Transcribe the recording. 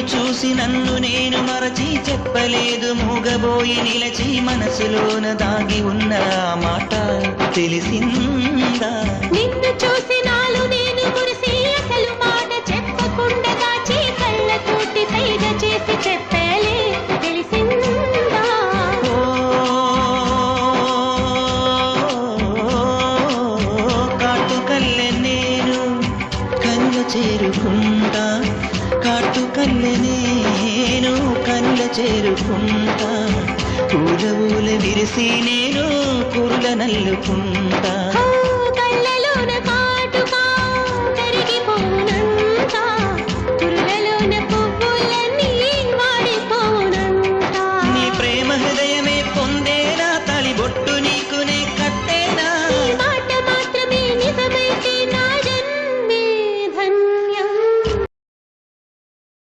నిన్ను చూసి నన్ను నేను మరచి చెప్పలేదు. మూగబోయి నిలచి మనసులోన దాగి ఉన్న మాట తెలిసింది. చేరుకుంటా. కాటు నేను కళ్ళ చేరుకుంటా. పూల ఊల విరిసి నేను కురుల నల్లుకుంటా.